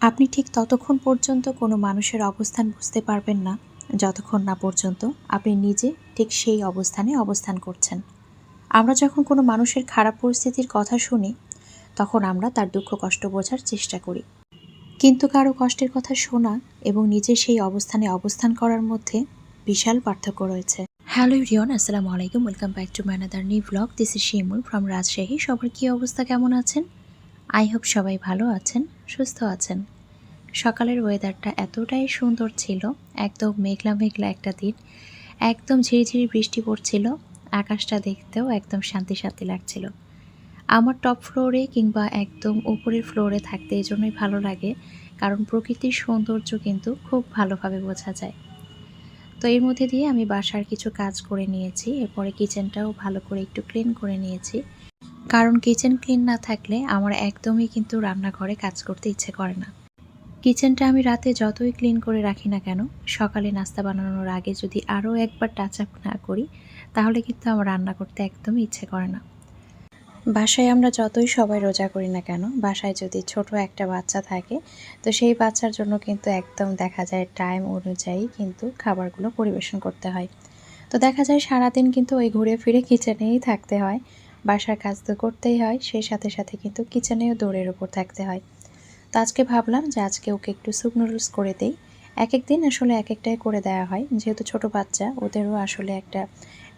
আপনি ঠিক ততক্ষণ পর্যন্ত কোনো মানুষের অবস্থান বুঝতে পারবেন না। যতক্ষণ না পর্যন্ত আপনি নিজে ঠিক সেই অবস্থানে অবস্থান করছেন। আমরা যখন কোনো মানুষের খারাপ পরিস্থিতির কথা শুনি, তখন আমরা তার দুঃখ কষ্ট বোঝার চেষ্টা করি। কিন্তু কারও কষ্টের কথা শোনা এবং নিজে সেই অবস্থানে অবস্থান করার মধ্যে বিশাল পার্থক্য রয়েছে। হ্যালো রিয়ন আসসালামু আলাইকুম। Welcome back to my another new blog. This is Shimul from Rajshahi. সবার কী অবস্থা, কেমন আছেন? আই হোপ সবাই ভালো আছেন। সুস্থ আছেন। সকালের ওয়েদারটা এতটাই সুন্দর ছিল, একদম মেঘলা মেঘলা একটা দিন। একদম ঝিরিঝিরি বৃষ্টি পড়ছিল, আকাশটা দেখতেও একদম শান্তি শান্তি লাগছিল। আমার টপ ফ্লোরে কিংবা একদম উপরের ফ্লোরে থাকতে এই জন্যই ভালো লাগে, কারণ প্রকৃতির সৌন্দর্য কিন্তু খুব ভালোভাবে বোঝা যায়। তো এর মধ্যে দিয়ে আমি বাসার কিছু কাজ করে নিয়েছি, এরপরে কিচেনটাও ভালো করে একটু ক্লিন করে নিয়েছি। কারণ কিচেন ক্লিন না থাকলে আমার একদমই কিন্তু রান্নাঘরে কাজ করতে ইচ্ছে করে না। কিচেনটা আমি রাতে যতই ক্লিন করে রাখি না কেন, সকালে নাস্তা বানানোর আগে যদি আরও একবার টাচ আপ না করি, তাহলে কিন্তু আমার রান্না করতে একদমই ইচ্ছে করে না। বাসায় আমরা যতই সবাই রোজা করি না কেন, বাসায় যদি ছোট একটা বাচ্চা থাকে, তো সেই বাচ্চার জন্য কিন্তু একদম দেখা যায় টাইম অনুযায়ী কিন্তু খাবারগুলো পরিবেশন করতে হয়। তো দেখা যায় সারাদিন কিন্তু ওই ঘুরে ফিরে কিচেনেই থাকতে হয়। বাসার কাজ তো করতেই হয়, সেই সাথে সাথে কিন্তু কিচেনেও দৌড়ের ওপর থাকতে হয়। তো আজকে ভাবলাম যে আজকে ওকে একটু স্যুপ নুডলস করে দেই। এক এক দিন আসলে এক একটাই করে দেওয়া হয়, যেহেতু ছোট বাচ্চা, ওদেরও আসলে একটা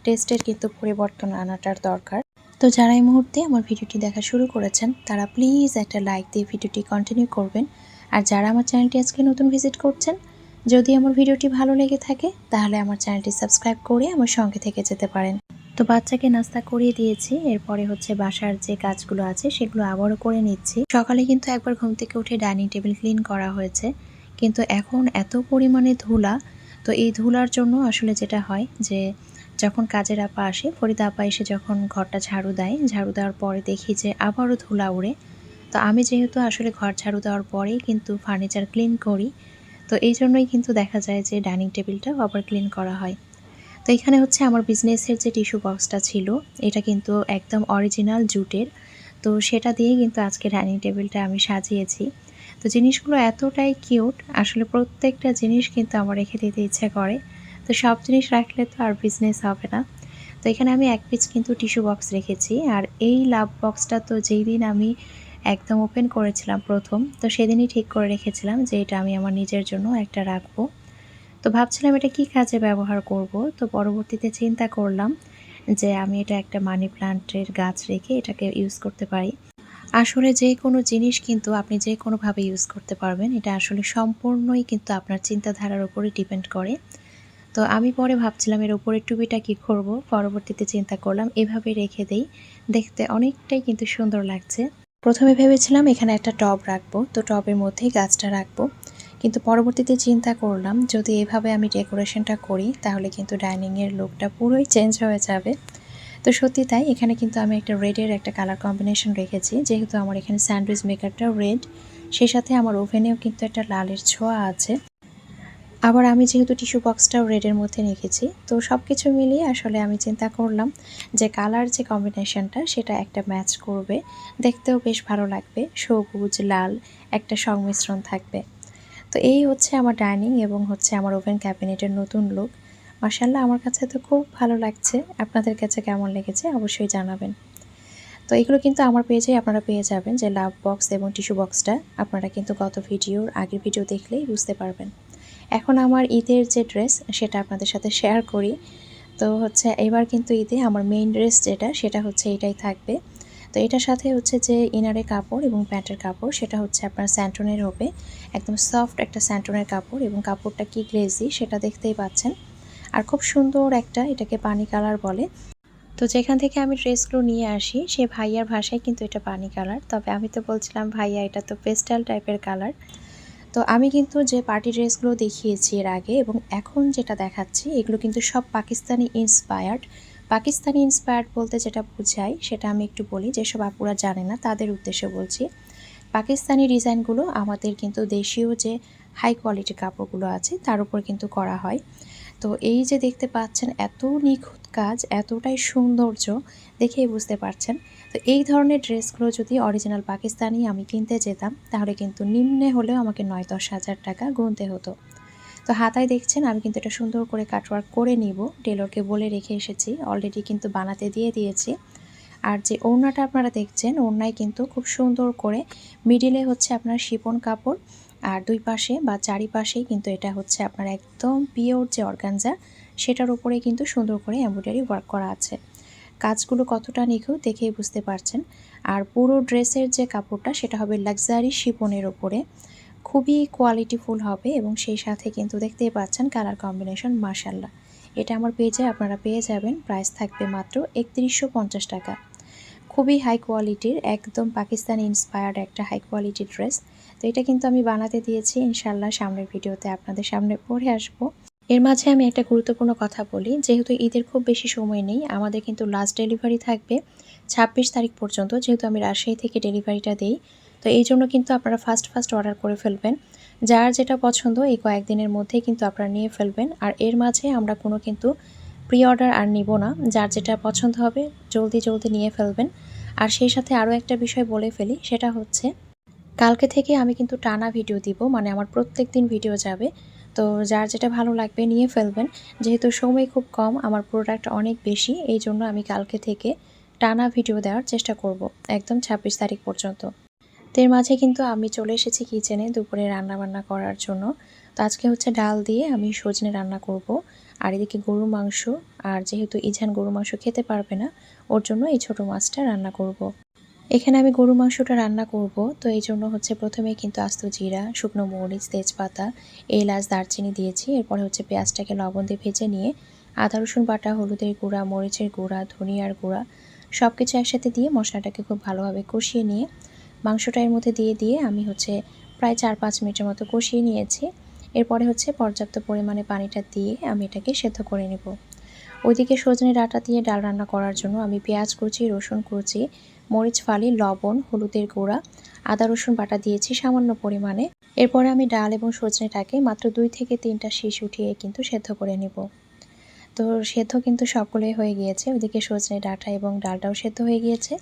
টেস্টের কিন্তু পরিবর্তন আনাটার দরকার। তো যারা এই মুহূর্তে আমার ভিডিওটি দেখা শুরু করেছেন, তারা প্লিজ একটা লাইক দিয়ে ভিডিওটি কন্টিনিউ করবেন। আর যারা আমার চ্যানেলটি আজকে নতুন ভিজিট করছেন, যদি আমার ভিডিওটি ভালো লেগে থাকে, তাহলে আমার চ্যানেলটি সাবস্ক্রাইব করে আমার সঙ্গে থেকে যেতে পারেন। তো বাচ্চাকে নাস্তা করিয়ে দিয়েছি। এরপরে হচ্ছে বাসার যে কাজগুলো আছে সেগুলো আবারও করে নিচ্ছি। সকালে কিন্তু একবার ঘুম থেকে উঠে ডাইনিং টেবিল ক্লিন করা হয়েছে। কিন্তু এখন এত পরিমাণে ধুলা, তো এই ধুলার জন্য আসলে যেটা হয় যে, যখন কাজের আপা আসে, ফরিদা আপা এসে যখন ঘরটা ঝাড়ু দেয়, ঝাড়ু দেওয়ার পরে দেখি যে আবারও ধুলা উড়ে তো আমি যেহেতু আসলে ঘর ঝাড়ু দেওয়ার পরেই কিন্তু ফার্নিচার ক্লিন করি, তো এই জন্যই কিন্তু দেখা যায় যে ডাইনিং টেবিলটাও আবার ক্লিন করা হয়। তো এখানে হচ্ছে আমার বিজনেসের যে টিস্যু বক্সটা ছিল, এটা কিন্তু একদম অরিজিনাল জুটের। তো সেটা দিয়ে কিন্তু আজকে ডাইনিং টেবিলটা আমি সাজিয়েছি। তো জিনিসগুলো এতটাই কিউট আসলে প্রত্যেকটা জিনিস কিন্তু আমার রেখে দিতে ইচ্ছে করে। তো সব জিনিস রাখলে তো আর বিজনেস হবে না। তো এখানে আমি এক পিস কিন্তু টিস্যু বক্স রেখেছি, আর এই লাভ বক্সটা তো যেই দিন আমি একদম ওপেন করেছিলাম প্রথম, তো সেদিনই ঠিক করে রেখেছিলাম যে এটা আমি আমার নিজের জন্য একটা রাখব। তো ভাবছিলাম এটা কি কাজে ব্যবহার করব, তো পরবর্তীতে চিন্তা করলাম যে আমি এটা একটা মানি প্লান্টের গাছ রেখে এটাকে ইউজ করতে পারি। আসলে যে কোনো জিনিস কিন্তু আপনি যে কোনোভাবে ইউজ করতে পারবেন, এটা আসলে সম্পূর্ণই কিন্তু আপনার চিন্তাধারার উপরে ডিপেন্ড করে। তো আমি পরে ভাবছিলাম এর উপরে টুপিটা কি করব, পরবর্তীতে চিন্তা করলাম এভাবে রেখে দেই, দেখতে অনেকটাই কিন্তু সুন্দর লাগছে। প্রথমে ভেবেছিলাম এখানে একটা টব রাখব, তো টবের মধ্যেই গাছটা রাখব। কিন্তু পরবর্তীতে চিন্তা করলাম, যদি এভাবে আমি ডেকোরেশনটা করি, তাহলে কিন্তু ডাইনিংয়ের লুকটা পুরোই চেঞ্জ হয়ে যাবে। তো সত্যি তাই, এখানে কিন্তু আমি একটা রেডের একটা কালার কম্বিনেশন রেখেছি। যেহেতু আমার এখানে স্যান্ডউইচ মেকারটাও রেড সেই সাথে আমার ওভেনেও কিন্তু একটা লালের ছোঁয়া আছে। আবার আমি যেহেতু টিস্যু বক্সটাও রেডের মধ্যে রেখেছি, তো সব কিছু মিলিয়ে আসলে আমি চিন্তা করলাম যে কালার যে কম্বিনেশনটা সেটা একটা ম্যাচ করবে। দেখতেও বেশ ভালো লাগবে, সবুজ, লাল একটা সংমিশ্রণ থাকবে। তো এই হচ্ছে আমার ডাইনিং এবং হচ্ছে আমার ওভেন ক্যাবিনেটের নতুন লুক মার্শাল্লাহ আমার কাছে তো খুব ভালো লাগছে। আপনাদের কাছে কেমন লেগেছে অবশ্যই জানাবেন। তো এগুলো কিন্তু আমার পেয়ে পেজে আপনারা পেয়ে যাবেন, যে লাভ বক্স এবং টিস্যু বক্সটা আপনারা কিন্তু গত ভিডিওর আগের ভিডিও দেখলেই বুঝতে পারবেন। এখন আমার ঈদের যে ড্রেস সেটা আপনাদের সাথে শেয়ার করি। তো হচ্ছে এবার কিন্তু ঈদে আমার মেইন ড্রেস যেটা, সেটা হচ্ছে এটাই থাকবে। তো এটার সাথে হচ্ছে যে ইনারের কাপড় এবং প্যান্টের কাপড়, সেটা হচ্ছে আপনার স্যান্টনের হবে। একদম সফট একটা স্যান্টনের কাপড় এবং কাপড়টা কি গ্লেজি সেটা দেখতেই পাচ্ছেন। আর খুব সুন্দর একটা এটাকে পানি কালার বলে। তো যেখান থেকে আমি ড্রেসগুলো নিয়ে আসি, সে ভাইয়ার ভাষায় কিন্তু এটা পানি কালার তবে আমি তো বলছিলাম, ভাইয়া, এটা তো পেস্টাল টাইপের কালার তো আমি কিন্তু যে পার্টি ড্রেসগুলো দেখিয়েছি এর আগে এবং এখন যেটা দেখাচ্ছি, এগুলো কিন্তু সব পাকিস্তানি ইন্সপায়ার্ড পাকিস্তানি ইন্সপায়ার্ড বলতে যেটা বোঝাই সেটা আমি একটু বলি, যেসব আপুরা জানে না, তাদের উদ্দেশ্যে বলছি। পাকিস্তানি ডিজাইনগুলো আমাদের কিন্তু দেশীয় যে হাই কোয়ালিটির কাপড়গুলো আছে, তার উপর কিন্তু করা হয়। তো এই যে দেখতে পাচ্ছেন, এত নিখুঁত কাজ, এতটাই সৌন্দর্য, দেখেই বুঝতে পারছেন। তো এই ধরনের ড্রেসগুলো যদি অরিজিনাল পাকিস্তানি আমি কিনতে যেতাম, তাহলে কিন্তু নিম্নে হলেও আমাকে নয় দশ হাজার টাকা গুনতে হতো। তো হাতায় দেখছেন, আমি কিন্তু এটা সুন্দর করে কাটওয়ার্ক করে নিব। টেলরকে বলে রেখে এসেছি। অলরেডি কিন্তু বানাতে দিয়ে দিয়েছি। আর যে ওড়নাটা আপনারা দেখছেন, ওড়নায় কিন্তু খুব সুন্দর করে মিডিলে হচ্ছে আপনার শিপন কাপড়, আর দুই পাশে বা চারিপাশেই কিন্তু এটা হচ্ছে আপনার একদম পিওর যে অর্গানজা সেটার উপরে কিন্তু সুন্দর করে এমব্রয়ডারি ওয়ার্ক করা আছে। কাজগুলো কতটা নিখুঁত দেখেই বুঝতে পারছেন। আর পুরো ড্রেসের যে কাপড়টা, সেটা হবে লাক্সারি শিপনের ওপরে খুবই কোয়ালিটিফুল হবে এবং সেই সাথে কিন্তু দেখতেই পাচ্ছেন কালার কম্বিনেশন মার্শাল্লাহ এটা আমার পেজে আপনারা পেয়ে যাবেন। প্রাইস থাকবে মাত্র একত্রিশশো পঞ্চাশ টাকা। খুবই হাই কোয়ালিটির একদম পাকিস্তান ইন্সপায়ার্ড একটা হাই কোয়ালিটির ড্রেস তো এটা কিন্তু আমি বানাতে দিয়েছি ইনশাল্লাহ সামনের ভিডিওতে আপনাদের সামনে পড়ে আসব। এর মাঝে আমি একটা গুরুত্বপূর্ণ কথা বলি, যেহেতু ঈদের খুব বেশি সময় নেই, আমাদের কিন্তু লাস্ট ডেলিভারি থাকবে ছাব্বিশ তারিখ পর্যন্ত। যেহেতু আমি রাজশাহী থেকে ডেলিভারিটা দিই তো এই জন্য কিন্তু আপনারা ফার্স্ট ফার্স্ট অর্ডার করে ফেলবেন। যার যেটা পছন্দ, এই কয়েকদিনের মধ্যেই কিন্তু আপনারা নিয়ে ফেলবেন। আর এর মাঝে আমরা কোনো কিন্তু প্রি অর্ডার আর নিব না। যার যেটা পছন্দ হবে, জলদি জলদি নিয়ে ফেলবেন। আর সেই সাথে আরও একটা বিষয় বলে ফেলি, সেটা হচ্ছে, কালকে থেকে আমি কিন্তু টানা ভিডিও দিব মানে আমার প্রত্যেক দিন ভিডিও যাবে। তো যার যেটা ভালো লাগবে নিয়ে ফেলবেন। যেহেতু সময় খুব কম, আমার প্রোডাক্ট অনেক বেশি, এই জন্য আমি কালকে থেকে টানা ভিডিও দেওয়ার চেষ্টা করব, একদম ছাব্বিশ তারিখ পর্যন্ত। তো এর মাঝে কিন্তু আমি চলে এসেছি কিচেনে দুপুরে রান্না বান্না করার জন্য। তো আজকে হচ্ছে ডাল দিয়ে আমি সজনে রান্না করব। আর এদিকে গরু মাংস, আর যেহেতু ইঝান গরু মাংস খেতে পারবে না, ওর জন্য এই ছোট মাছটা রান্না করব। এখানে আমি গরু মাংসটা রান্না করব। তো এই জন্য হচ্ছে প্রথমে কিন্তু আস্ত জিরা, শুকনো মরিচ, তেজপাতা, এলাচ, দারচিনি দিয়েছি। এরপরে হচ্ছে পেঁয়াজটাকে লবণ দিয়ে ভেজে নিয়ে আদা, রসুন বাটা, হলুদের গুঁড়া, মরিচের গুঁড়া, ধনিয়ার গুঁড়া সব কিছু একসাথে দিয়ে মশলাটাকে খুব ভালোভাবে কষিয়ে নিয়ে মাংসটা এর মধ্যে দিয়ে দিয়ে আমি হচ্ছে প্রায় চার পাঁচ মিনিটের মতো কষিয়ে নিয়েছি। এরপরে হচ্ছে পর্যাপ্ত পরিমাণে পানিটা দিয়ে আমি এটাকে সেদ্ধ করে নেব। ওইদিকে সজনে ডাটা দিয়ে ডাল রান্না করার জন্য আমি পেঁয়াজ কুচি, রসুন কুচি, মরিচ ফালি, লবণ, হলুদের গুঁড়া, আদা, রসুন বাটা দিয়েছি সামান্য পরিমাণে। এরপরে আমি ডাল এবং সজনেটাকে মাত্র দুই থেকে তিনটা শীষ উঠিয়ে কিন্তু সেদ্ধ করে নেব। তো সেদ্ধ কিন্তু সবগুলোই হয়ে গিয়েছে। ওইদিকে সজনে ডাঁটা এবং ডালটাও সেদ্ধ হয়ে গিয়েছে।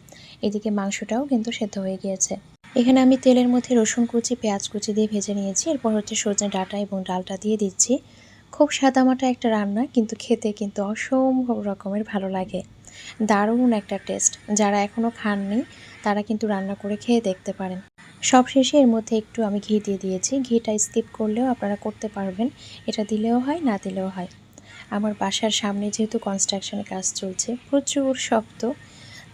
এদিকে মাংসটাও কিন্তু সেদ্ধ হয়ে গিয়েছে। এখানে আমি তেলের মধ্যে রসুন কুচি, পেঁয়াজ কুচি দিয়ে ভেজে নিয়েছি। এরপর হচ্ছে সজনে ডাঁটা এবং ডালটা দিয়ে দিচ্ছি। খুব সাদামাটা একটা রান্না, কিন্তু খেতে কিন্তু অসম্ভব রকমের ভালো লাগে। দারুণ একটা টেস্ট। যারা এখনও খাননি, তারা কিন্তু রান্না করে খেয়ে দেখতে পারেন। সব শেষে এর মধ্যে একটু আমি ঘি দিয়ে দিয়েছি। ঘিটা স্কিপ করলেও আপনারা করতে পারবেন। এটা দিলেও হয়, না দিলেও হয়। আমার বাসার সামনে যেহেতু কনস্ট্রাকশনের কাজ চলছে, প্রচুর শব্দ।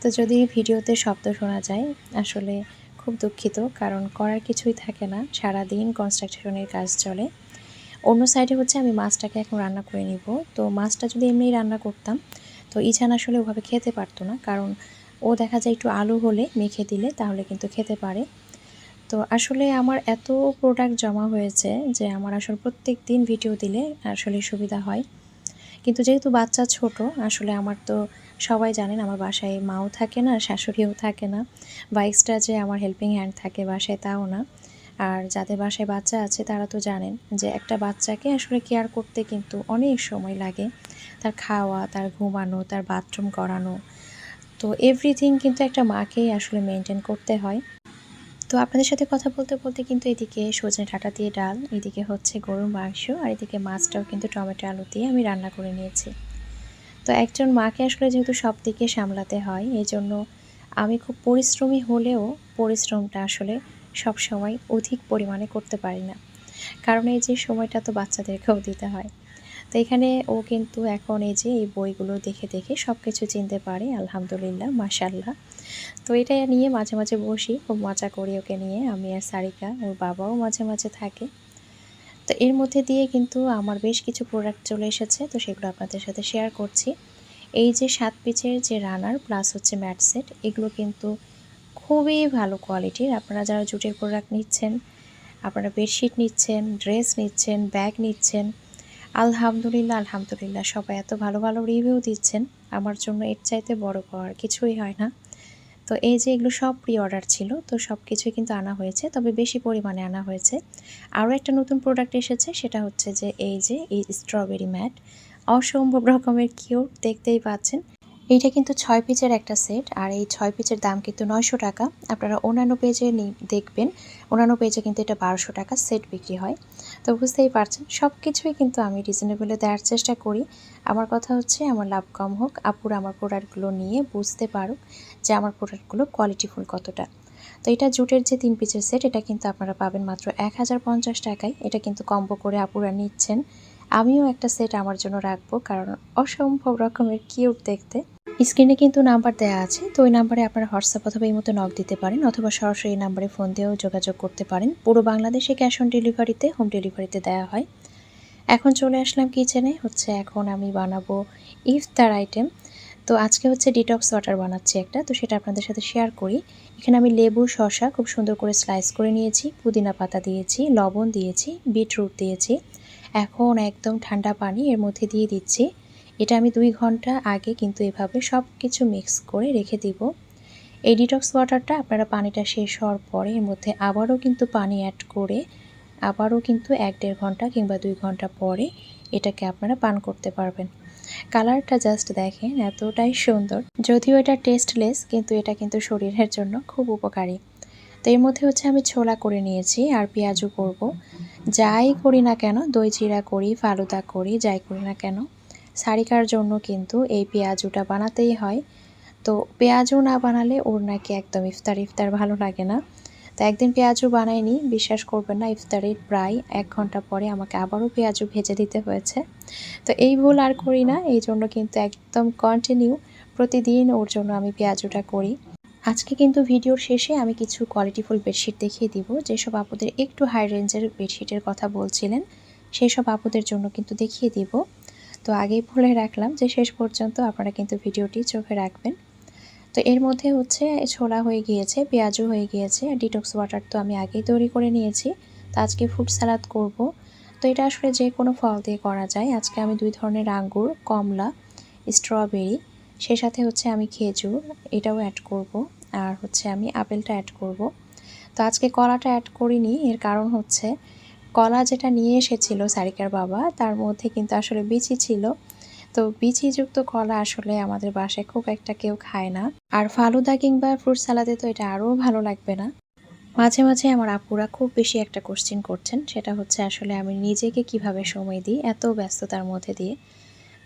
তো যদি ভিডিওতে শব্দ শোনা যায়, আসলে খুব দুঃখিত, কারণ করার কিছুই থাকে না। সারা দিন কনস্ট্রাকশনের কাজ চলে। অন্য সাইডে হচ্ছে আমি মাছটাকে এখন রান্না করে নিব। তো মাছটা যদি এমনি রান্না করতাম, তো ইছান আসলে ওভাবে খেতে পারতো না, কারণ ও দেখা যায় একটু আলু হলে মেখে দিলে তাহলে কিন্তু খেতে পারে। তো আসলে আমার এত প্রোডাক্ট জমা হয়েছে যে আমার আসলে প্রত্যেক দিন ভিডিও দিলে আসলে সুবিধা হয়। কিন্তু যেহেতু বাচ্চা ছোট, আসলে আমার তো সবাই জানেন আমার বাসায় মাও থাকে না, শাশুড়িও থাকে না। বা এক্সট্রা যে আমার হেল্পিং হ্যান্ড থাকে বাসায় তাও না। আর যাদের বাসায় বাচ্চা আছে তারা তো জানেন যে একটা বাচ্চাকে আসলে কেয়ার করতে কিন্তু অনেক সময় লাগে। তার খাওয়া, তার ঘুমানো, তার বাথরুম করানো। তো এভরিথিং কিন্তু একটা মাকেই আসলে মেনটেন করতে হয়। তো আপনাদের সাথে কথা বলতে বলতে কিন্তু এদিকে সজনে ডাঁটা দিয়ে ডাল, এদিকে হচ্ছে গরুর মাংস, আর এদিকে মাছটাও কিন্তু টমেটো আলু দিয়ে আমি রান্না করে নিয়েছি। তো একজন মাকে আসলে যেহেতু সব দিকে সামলাতে হয় এই জন্য আমি খুব পরিশ্রমী হলেও পরিশ্রমটা আসলে সব সময় অধিক পরিমাণে করতে পারি না। কারণ এই যে সময়টা তো বাচ্চাদেরকেও দিতে হয়। তো এখানে ও কিন্তু এখন এই যে এই বইগুলো দেখে দেখে সব কিছু চিনতে পারে, আলহামদুলিল্লাহ মাশাল্লাহ তো এটা নিয়ে মাঝে মাঝে বসি, খুব মজা করি ওকে নিয়ে, আমি আর সারিকা, ওর বাবাও মাঝে মাঝে থাকে। তো এর মধ্যে দিয়ে কিন্তু আমার বেশ কিছু প্রোডাক্ট চলে এসেছে, তো সেগুলো আপনাদের সাথে শেয়ার করছি। এই যে সাত পিচের যে রানার প্লাস হচ্ছে ম্যাট সেট এগুলো কিন্তু খুবই ভালো কোয়ালিটির আপনারা যারা জুটের প্রোডাক্ট নিচ্ছেন, আপনারা বেডশিট নিচ্ছেন ড্রেস নিচ্ছেন ব্যাগ নিচ্ছেন, আলহামদুলিল্লাহ আলহামদুলিল্লাহ, সবাই এত ভালো ভালো রিভিউ দিচ্ছেন, আমার জন্য এর চাইতে বড় পাওয়ার কিছুই হয় না। তো এই যে এগুলো সব প্রি অর্ডার ছিল, তো সব কিছুই কিন্তু আনা হয়েছে, তবে বেশি পরিমাণে আনা হয়েছে। আরও একটা নতুন প্রোডাক্ট এসেছে, সেটা হচ্ছে যে এই যে এই স্ট্রবেরি ম্যাট অসম্ভব রকমের কিউট দেখতেই পাচ্ছেন। এইটা কিন্তু ছয় পিচের একটা সেট আর এই ছয় পিচের দাম কিন্তু নয়শো টাকা। আপনারা অন্যান্য পেজে দেখবেন অন্যান্য পেজে কিন্তু এটা বারোশো টাকা সেট বিক্রি হয়। তো বুঝতেই পারছেন সব কিছুই কিন্তু আমি রিজনেবলে দেওয়ার চেষ্টা করি। আমার কথা হচ্ছে, আমার লাভ কম হোক, আপুর আমার প্রোডাক্টগুলো নিয়ে বুঝতে পারুক যে আমার প্রোডাক্টগুলো কোয়ালিটিফুল কতটা। তো এটা জুটের যে তিন পিচের সেট এটা কিন্তু আপনারা পাবেন মাত্র এক হাজার পঞ্চাশ টাকায়। এটা কিন্তু কম্বো করে আপুরা নিচ্ছেন। আমিও একটা সেট আমার জন্য রাখব, কারণ অসম্ভব রকমের কিউট দেখতে। স্ক্রিনে কিন্তু নাম্বার দেওয়া আছে, তো ওই নাম্বারে আপনারা হোয়াটসঅ্যাপ অথবা এই মতো নক দিতে পারেন অথবা সরাসরি এই নাম্বারে ফোন দিয়েও যোগাযোগ করতে পারেন। পুরো বাংলাদেশে ক্যাশ অন ডেলিভারিতে হোম ডেলিভারিতে দেওয়া হয়। এখন চলে আসলাম কিচেনে হচ্ছে এখন আমি বানাবো ইফতার আইটেম তো আজকে হচ্ছে ডিটক্স ওয়াটার বানাচ্ছি একটা, তো সেটা আপনাদের সাথে শেয়ার করি। এখানে আমি লেবু, শসা খুব সুন্দর করে স্লাইস করে নিয়েছি, পুদিনা পাতা দিয়েছি, লবণ দিয়েছি বিটরুট দিয়েছি। এখন একদম ঠান্ডা পানি এর মধ্যে দিয়ে দিচ্ছি। এটা আমি দুই ঘণ্টা আগে কিন্তু এভাবে সব কিছু মিক্স করে রেখে দিব। এই ডিটক্স ওয়াটারটা আপনারা পানিটা শেষ হওয়ার পরে এর মধ্যে আবারও কিন্তু পানি অ্যাড করে আবারও কিন্তু এক দেড় ঘণ্টা কিংবা দুই ঘণ্টা পরে এটাকে আপনারা পান করতে পারবেন। কালারটা জাস্ট দেখেন, এতটাই সুন্দর। যদিও এটা টেস্টলেস কিন্তু এটা কিন্তু শরীরের জন্য খুব উপকারী। তো এর মধ্যে হচ্ছে আমি ছোলা করে নিয়েছি আর পেঁয়াজও করব। যাই করি না কেন, দই চিরা করি, ফালুদা করি, যাই করি না কেন সারিকার জন্য কিন্তু এই পেঁয়াজুটা বানাতেই হয়। তো পেঁয়াজও না বানালে ওর নাকি একদম ইফতার ইফতার ভালো লাগে না। তো একদিন পেঁয়াজও বানাইনি, বিশ্বাস করবেন না ইফতারের প্রায় এক ঘণ্টা পরে আমাকে আবারও পেঁয়াজও ভেজে দিতে হয়েছে। তো এই ভুল আর করি না, এই জন্য কিন্তু একদম কন্টিনিউ প্রতিদিন ওর জন্য আমি পেঁয়াজুটা করি। আজকে কিন্তু ভিডিওর শেষে আমি কিছু কোয়ালিটিফুল বেডশিট দেখিয়ে দিব, যেসব আপুদের একটু হাই রেঞ্জের বেডশিটের কথা বলছিলেন সেই সব আপুদের জন্য কিন্তু দেখিয়ে দিব। তো আগেই বলে রাখলাম যে শেষ পর্যন্ত আপনারা কিন্তু ভিডিওটি চোখে রাখবেন। তো এর মধ্যে হচ্ছে ছোলা হয়ে গিয়েছে, পেঁয়াজও হয়ে গিয়েছে ডিটক্স ওয়াটার তো আমি আগেই তৈরি করে নিয়েছি। তো আজকে ফ্রুট সালাদ করব। তো এটা আসলে যে কোনো ফল দিয়ে করা যায়। আজকে আমি দুই ধরনের আঙ্গুর, কমলা স্ট্রবেরি সে সাথে হচ্ছে আমি খেজুর, এটাও অ্যাড করব। আর হচ্ছে আমি আপেলটা অ্যাড করব। তো আজকে কলাটা অ্যাড করিনি, এর কারণ হচ্ছে কলা যেটা নিয়ে এসেছিল সারিকার বাবা, তার মধ্যে কিন্তু আসলে বিচি ছিল। তো বিচিযুক্ত কলা আসলে আমাদের বাসায় খুব একটা কেউ খায় না। আর ফালুদা কিংবা ফ্রুট সালাদে তো এটা আরও ভালো লাগবে না। মাঝে মাঝে আমার আপুরা খুব বেশি একটা কোশ্চেন করছেন, সেটা হচ্ছে আসলে আমি নিজেকে কীভাবে সময় দিই এত ব্যস্ততার মধ্যে দিয়ে।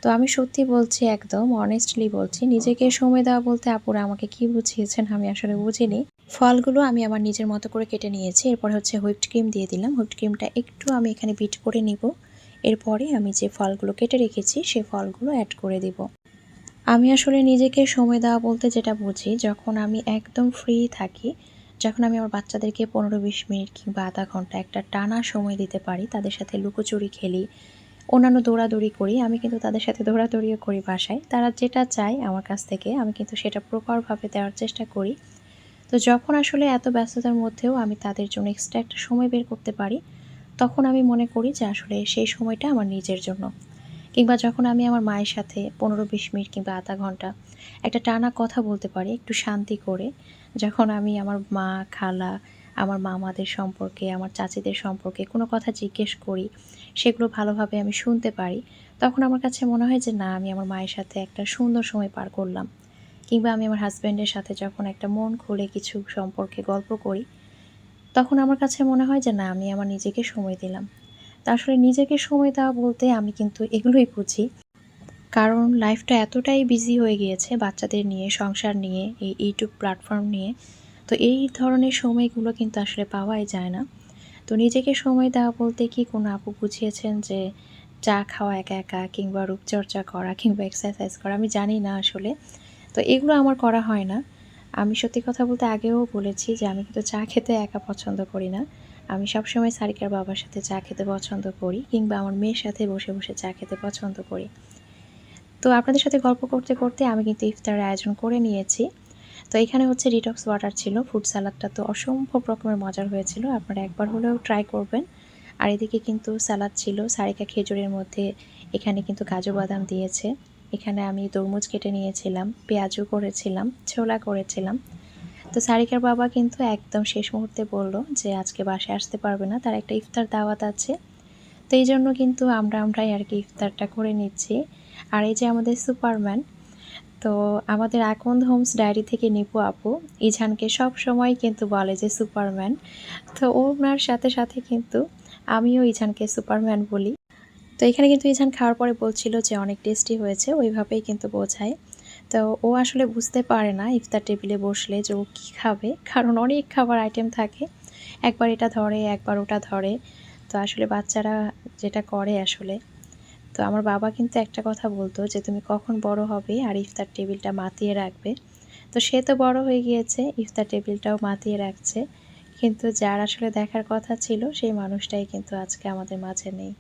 তো আমি সত্যি বলছি একদম অনেস্টলি বলছি, নিজেকে সময় দেওয়া বলতে আপুরা আমাকে কি বুঝিয়েছেন আমি আসলে বুঝিনি। ফলগুলো আমি আমার নিজের মতো করে কেটে নিয়েছি। এরপর হচ্ছে হুইপড ক্রিম দিয়ে দিলাম। হুইপড ক্রিমটা একটু আমি এখানে বিট করে নিব। এরপরে আমি যে ফলগুলো কেটে রেখেছি সে ফলগুলো অ্যাড করে দিব। আমি আসলে নিজেকে সময় দেওয়া বলতে যেটা বুঝি, যখন আমি একদম ফ্রি থাকি, যখন আমি আমার বাচ্চাদেরকে পনেরো বিশ মিনিট কিংবা আধা ঘণ্টা একটা টানা সময় দিতে পারি, তাদের সাথে লুকোচুরি খেলি, অন্যান্য দৌড়াদৌড়ি করি, আমি কিন্তু তাদের সাথে দৌড়াদৌড়িও করি বাসায়। তারা যেটা চায় আমার কাছ থেকে, আমি কিন্তু সেটা প্রপারভাবে দেওয়ার চেষ্টা করি। তো যখন আসলে এত ব্যস্ততার মধ্যেও আমি তাদের জন্য এক্সট্রা একটা সময় বের করতে পারি, তখন আমি মনে করি যে আসলে সেই সময়টা আমার নিজের জন্য। কিংবা যখন আমি আমার মায়ের সাথে পনেরো বিশ মিনিট কিংবা আধা ঘণ্টা একটা টানা কথা বলতে পারি, একটু শান্তি করে, যখন আমি আমার মা, খালা, আমার মামাদের সম্পর্কে, আমার চাচিদের সম্পর্কে কোনো কথা জিজ্ঞেস করি, সেগুলো ভালোভাবে আমি শুনতে পারি, তখন আমার কাছে মনে হয় যে না, আমি আমার মায়ের সাথে একটা সুন্দর সময় পার করলাম। কিংবা আমি আমার হাজব্যান্ডের সাথে যখন একটা মন খুলে কিছু সম্পর্কে গল্প করি, তখন আমার কাছে মনে হয় যে, না, আমি আমার নিজেকে সময় দিলাম। তা আসলে নিজেকে সময় দেওয়া বলতে আমি কিন্তু এগুলোই বুঝি। কারণ লাইফটা এতটাই বিজি হয়ে গিয়েছে বাচ্চাদের নিয়ে, সংসার নিয়ে, এই ইউটিউব প্ল্যাটফর্ম নিয়ে, তো এই ধরনের সময়গুলো কিন্তু আসলে পাওয়াই যায় না। তো নিজেকে সময় দেওয়া বলতে কি কোনো আপু বুঝিয়েছেন যে, চা খাওয়া একা একা কিংবা রূপচর্চা করা কিংবা এক্সারসাইজ করা? আমি জানি না আসলে। তো এগুলো আমার করা হয় না। আমি সত্যি কথা বলতে আগেও বলেছি যে আমি কিন্তু চা খেতে একা পছন্দ করি না। আমি সবসময় সারিকার বাবার সাথে চা খেতে পছন্দ করি কিংবা আমার মেয়ের সাথে বসে বসে চা খেতে পছন্দ করি। তো আপনাদের সাথে গল্প করতে করতে আমি কিন্তু ইফতারের আয়োজন করে নিয়েছি। তো এখানে হচ্ছে ডিটক্স ওয়াটার ছিল ফুড স্যালাডটা তো অসম্ভব রকমের মজার হয়েছিল। আপনারা একবার হলেও ট্রাই করবেন। আর এদিকে কিন্তু স্যালাড ছিল, সারিকা খেজুরের মধ্যে এখানে কিন্তু কাজু বাদাম দিয়েছে। এখানে আমি তরমুজ কেটে নিয়েছিলাম, পেঁয়াজও করেছিলাম, ছোলা করেছিলাম। তো সারিকার বাবা কিন্তু একদম শেষ মুহূর্তে বলল যে আজকে বাসায় আসতে পারবে না, তার একটা ইফতার দাওয়াত আছে। তো এই জন্য কিন্তু আমরা আমরাই আর কি ইফতারটা করে নিচ্ছি। আর এই যে আমাদের সুপারম্যান, তো আমাদের আকন্দ হোমস ডায়েরি থেকে নিপু আপু, ইঝানকে সব সময় কিন্তু বলে যে সুপারম্যান। তো ওনার সাথে সাথে কিন্তু আমিও ইঝানকে সুপারম্যান বলি। তো এখানে কিন্তু ইঝান খাওয়ার পরে বলছিল যে অনেক টেস্টি হয়েছে, ওইভাবেই কিন্তু বোঝায়। তো ও আসলে বুঝতে পারে না ইফতার টেবিলে বসলে যে ও কী খাবে, কারণ অনেক খাবার আইটেম থাকে। একবার এটা ধরে, একবার ওটা ধরে। তো আসলে বাচ্চারা যেটা করে আসলে। তো আমার বাবা কিন্তু একটা কথা বলতো যে, তুমি কখন বড় হবে আর ইফতার টেবিলটা মাতিয়ে রাখবে? তো সে তো বড় হয়ে গিয়েছে, ইফতার টেবিলটাও মাতিয়ে রাখছে। কিন্তু যার আসলে দেখার কথা ছিল, সেই মানুষটাই কিন্তু আজকে আমাদের মাঝে নেই।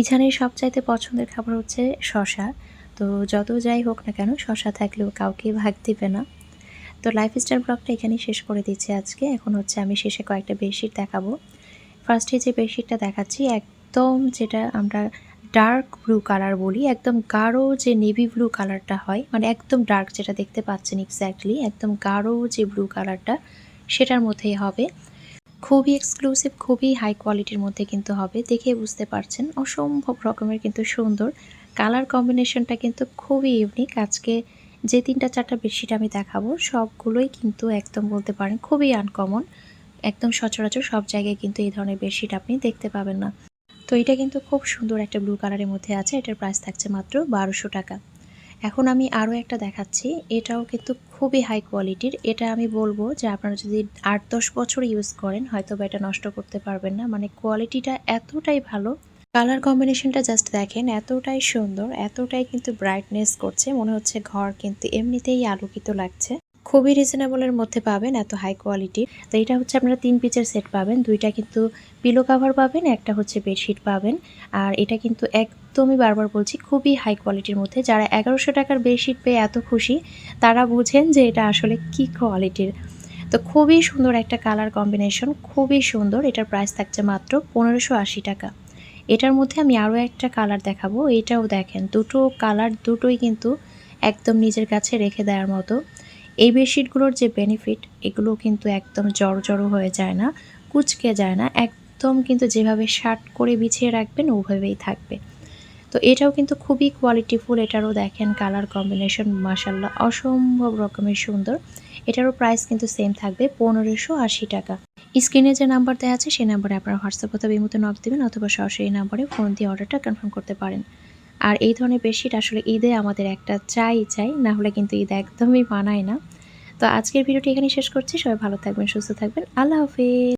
ইছানের সবচাইতে পছন্দের খাবার হচ্ছে শশা তো যত যাই হোক না কেন শশা থাকলেও কাউকে ভাগ দিবে না। তো লাইফস্টাইল ব্লগটা এখানেই শেষ করে দিচ্ছি আজকে। এখন হচ্ছে আমি শেষে কয়েকটা বেডশিট দেখাবো। ফার্স্টে যে বেডশিটটা দেখাচ্ছি, একদম যেটা আমরা ডার্ক ব্লু কালার বলি, একদম গাঢ় যে নেভি ব্লু কালারটা হয় মানে একদম ডার্ক যেটা দেখতে পাচ্ছেন এক্স্যাক্টলি একদম গাঢ় যে ব্লু কালারটা সেটার মধ্যেই হবে। খুবই এক্সক্লুসিভ খুবই হাই কোয়ালিটির মধ্যে কিন্তু হবে। দেখে বুঝতে পারছেন, অসম্ভব রকমের কিন্তু সুন্দর। কালার কম্বিনেশনটা কিন্তু খুবই ইউনিক আজকে যে তিনটা, চারটা বেডশিট আমি দেখাবো, সবগুলোই কিন্তু একদম বলতে পারেন খুবই আনকমন একদম সচরাচর সব জায়গায় কিন্তু এই ধরনের বেডশিট আপনি দেখতে পাবেন না। তো এটা কিন্তু খুব সুন্দর একটা ব্লু কালারের মধ্যে আছে। এটার প্রাইস থাকছে মাত্র বারোশো টাকা। এখন আমি আরও একটা দেখাচ্ছি। এটাও কিন্তু খুবই হাই কোয়ালিটির এটা আমি বলব যে আপনারা যদি আট দশ বছর ইউজ করেন হয়তো বা এটা নষ্ট করতে পারবেন না। মানে কোয়ালিটিটা এতটাই ভালো। কালার কম্বিনেশনটা জাস্ট দেখেন, এতটাই সুন্দর, এতটাই কিন্তু ব্রাইটনেস করছে। মনে হচ্ছে ঘর কিন্তু এমনিতেই আলোকিত লাগছে। খুবই রিজনেবলের মধ্যে পাবেন এত হাই কোয়ালিটি তো এটা হচ্ছে আপনারা তিন পিচের সেট পাবেন। দুইটা কিন্তু পিলো কাভার পাবেন, একটা হচ্ছে বেডশিট পাবেন। আর এটা কিন্তু একদমই বারবার বলছি, খুবই হাই কোয়ালিটির মধ্যে। যারা এগারোশো টাকার বেডশিট পেয়ে এত খুশি, তারা বুঝেন যে এটা আসলে কি কোয়ালিটির তো খুবই সুন্দর একটা কালার কম্বিনেশন খুবই সুন্দর। এটার প্রাইস থাকছে মাত্র পনেরোশো আশি টাকা। এটার মধ্যে আমি আরও একটা কালার দেখাবো। এটাও দেখেন, দুটো কালার দুটোই কিন্তু একদম নিজের কাছে রেখে দেওয়ার মতো। এই বেডশিটগুলোর যে বেনিফিট এগুলো কিন্তু একদম জড়ো জড়ো হয়ে যায় না, কুচকে যায় না। একদম কিন্তু যেভাবে শার্ট করে বিছিয়ে রাখবেন, ওভাবেই থাকবে। তো এটাও কিন্তু খুবই কোয়ালিটিফুল এটারও দেখেন কালার কম্বিনেশন মাসাল্লাহ অসম্ভব রকমের সুন্দর। এটারও প্রাইস কিন্তু সেম থাকবে, পনেরোশো আশি টাকা। স্ক্রিনে যে নাম্বার দেওয়া আছে, সেই নাম্বারে আপনারা হোয়াটসঅ্যাপ অথবা ইমোতে নক দেবেন, অথবা সরাসরি এই নাম্বারে ফোন দিয়ে অর্ডারটা কনফার্ম করতে পারেন। আর এই ধরনের বেডশিট আসলে ঈদে আমাদের একটা চাই চাই, না হলে কিন্তু ঈদ একদমই মানায় না। তো আজকের ভিডিওটি এখানে শেষ করছি, সবাই ভালো থাকবেন, সুস্থ থাকবেন, আল্লাহ হাফিজ।